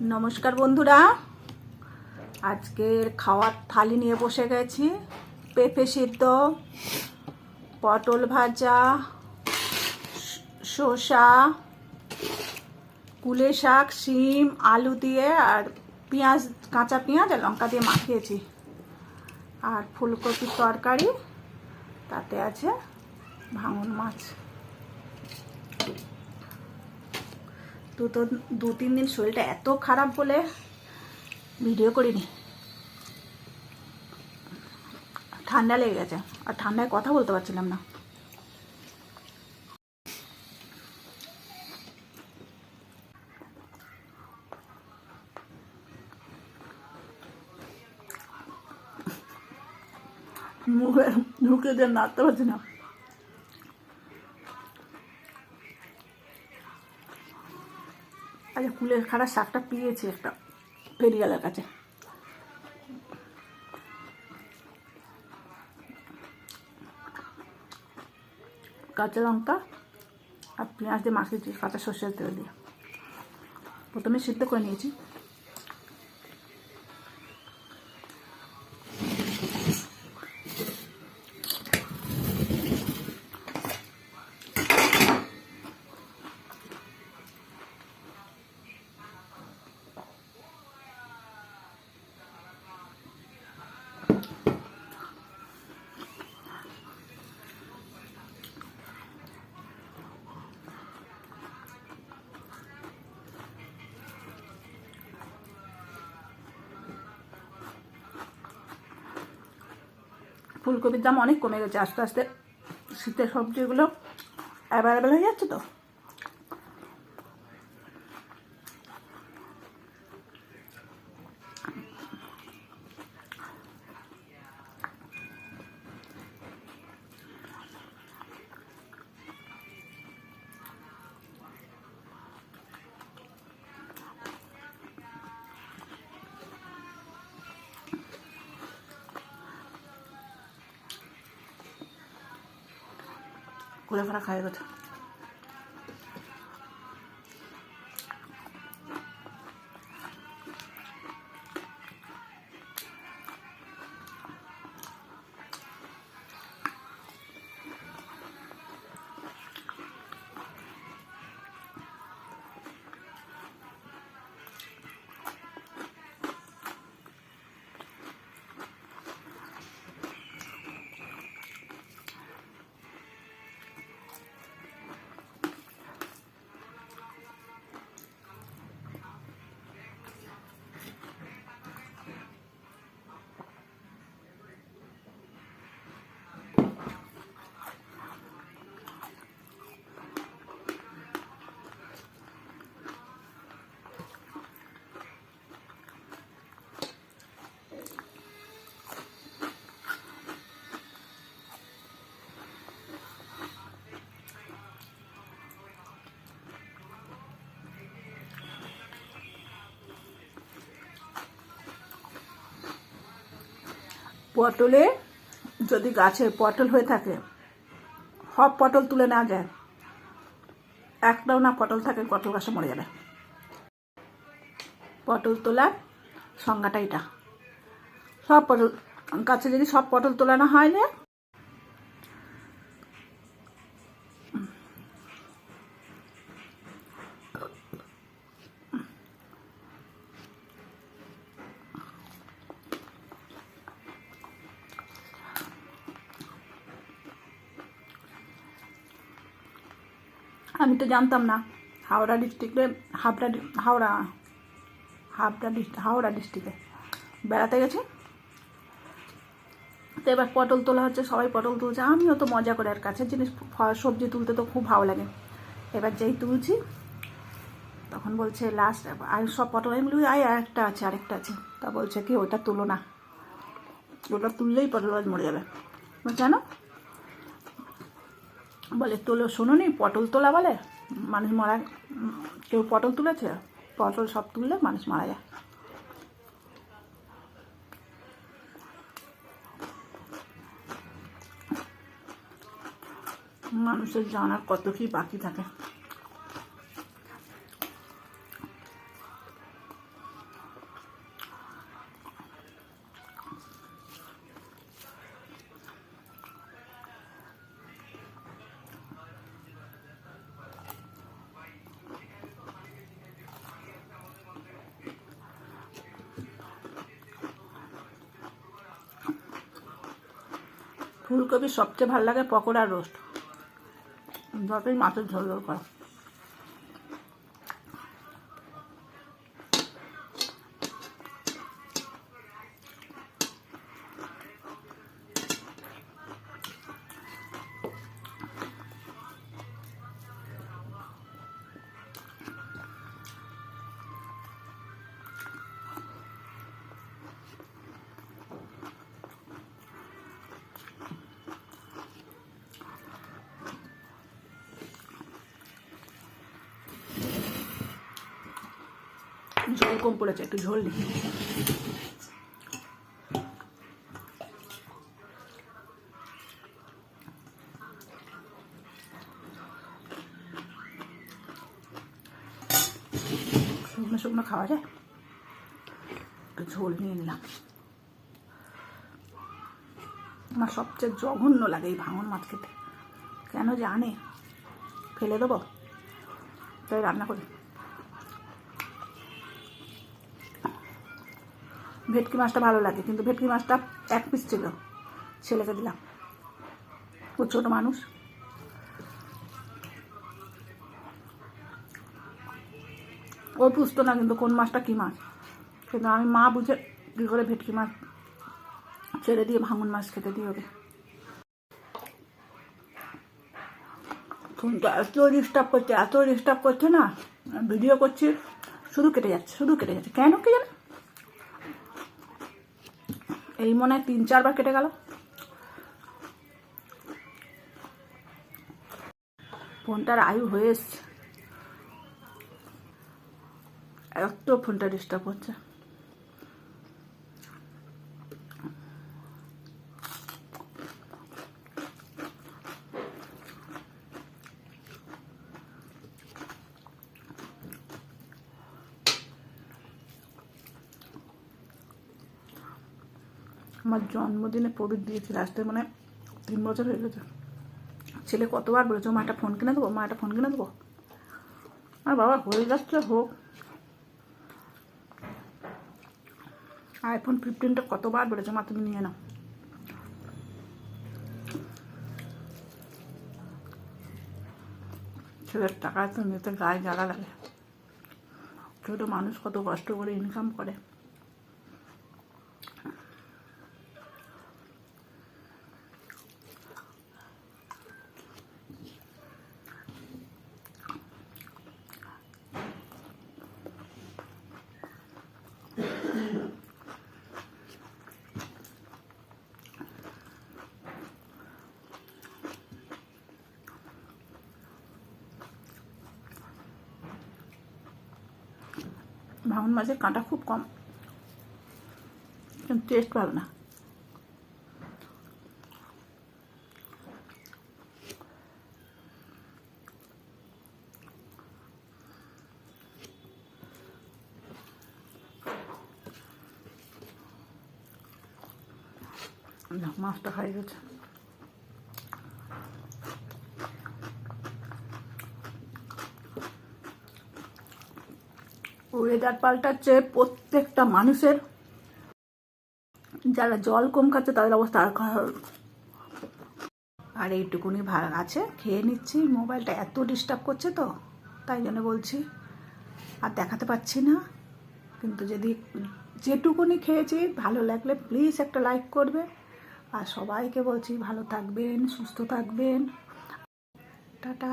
নমস্কার বন্ধুরা। আজকের খাওয়ার থালি নিয়ে বসে গেছি। পেঁপে সিদ্ধ, পটল ভাজা, শসা, কুলে শাক, শিম, আলু দিয়ে আর পেঁয়াজ, কাঁচা পেঁয়াজ আর লঙ্কা দিয়ে মাখিয়েছি। আর ফুলকপির তরকারি, তাতে আছে ভাঙন মাছ। তো তো দু তিন দিন শরীরটা এত খারাপ বলে ভিডিও করিনি। ঠান্ডা লেগে গেছে। আর ঠান্ডায় কথা বলতে পারছিলাম না। মুখে মুখে দিয়ে নাড়তে পারছি না। আচ্ছা কুলের খাড়া শাকটা পেয়েছি একটা ফেরিয়ালের কাছে। কাঁচা লঙ্কা আর পেঁয়াজ দিয়ে মাখিয়েছি কাঁচা সর্ষের তেল দিয়ে। প্রথমে সিদ্ধ করে নিয়েছি। ফুলকপির দাম অনেক কমে গেছে। আস্তে আস্তে শীতের সবজিগুলো অ্যাভেলেবেল হয়ে যাচ্ছে তো? করে ফেরা খাই গেছে পটলে যদি গাছের পটল হয়ে থাকে, সব পটল তুলে না যায়। একটাও না পটল থাকে, পটল গাছে মরে যাবে। পটল তোলার সংজ্ঞাটা এটা। সব পটল, গাছে যদি সব পটল তোলানো হয় না আমি তো জানতাম না। হাওড়া ডিস্ট্রিক্টে, হাবড়া হাওড়া হাবড়া হাওড়া ডিস্ট্রিক্টে। বেড়াতে গেছি। তো এবার পটল তোলা হচ্ছে, সবাই পটল তুলছে। আমিও তো মজা করে আর কাছের জিনিস সবজি তুলতে তো খুব ভালো লাগে। এবার যেই তুলছি, তখন বলছে লাস্ট আর সব পটল, আমি বলি, আয়, আরেকটা আছে আরেকটা আছে। তা বলছে কি, ওটা তুলো না। ওটা তুললেই পটল মরে যাবে। কেন? বলে, তোলো শোনো নি পটল তোলা বলে? মানুষ মারা, কেউ পটল তুলেছে? পটল সব তুললে মানুষ মারা যায়। মানুষের জানার কত কি বাকি থাকে। ফুলকপি সবচেয়ে ভালো লাগে পকোড়া রোস্ট। যতই মাছের ঝোল ঝোল করা ঝোল কম পড়েছে, একটু ঝোল নিই। শুকনো শুকনো খাওয়া যায়? একটু ঝোল নিয়ে নিলাম। আমার সবচেয়ে জঘন্য লাগে এই ভাঙন মাছ খেতে। কেন জানে? ফেলে দেবো? তাই রান্না করি। ভেটকি মাছটা ভালো লাগে, কিন্তু ভেটকি মাছটা এক পিস ছিল। ছেলেকে দিলাম। ও ছোটো মানুষ। ও বুঝতো না কিন্তু কোন মাছটা কী মাছ। কিন্তু আমি মা বুঝে কী করে ভেটকি মাছ ছেড়ে দিয়ে ভাঙন মাছ খেতে দিই ওকে। ফোনটা এত ডিস্টার্ব করছে, এত ডিস্টার্ব করছে না। ভিডিও করছি, শুধু কেটে যাচ্ছে, শুধু কেটে যাচ্ছে। কেন কে জানে? এই মনে হয় তিন, চারবার কেটে গেল। ফোনটার আয়ু হয়ে এসছে। এত ফোনটা ডিস্টার্ব হচ্ছে। আমার জন্মদিনে প্রদীপ দিয়েছিল আসতে মানে তিন বছর হয়ে গেছে। ছেলে কতবার বলেছে মা একটা ফোন কিনে দেবো, মা একটা ফোন কিনে দেবো? আর বাবা হয়ে যাচ্ছে, হোক। আইফোন ফিফটিনটা কতবার বলেছে, মা তুমি নিয়ে নাও। ছেলের টাকা তো নিতে গায়ে জ্বালা লাগে। ছোটো মানুষ কত কষ্ট করে ইনকাম করে। ভাঙন মাছের কাঁটা খুব কম। কিন্তু টেস্ট ভালো না। মাছটা খাই গেছে। ওয়েদার পাল্টাচ্ছে প্রত্যেকটা মানুষের। যারা জল কম খাচ্ছে, তাদের অবস্থা আর আর এইটুকুনি ভালো আছে, খেয়ে নিচ্ছি। মোবাইলটা এত ডিস্টার্ব করছে তো, তাই জন্য বলছি, আর দেখাতে পাচ্ছি না। কিন্তু যদি যেটুকুনি খেয়েছি, ভালো লাগলে প্লিজ একটা লাইক করবে। আর সবাইকে বলছি, ভালো থাকবেন, সুস্থ থাকবেন। টাটা।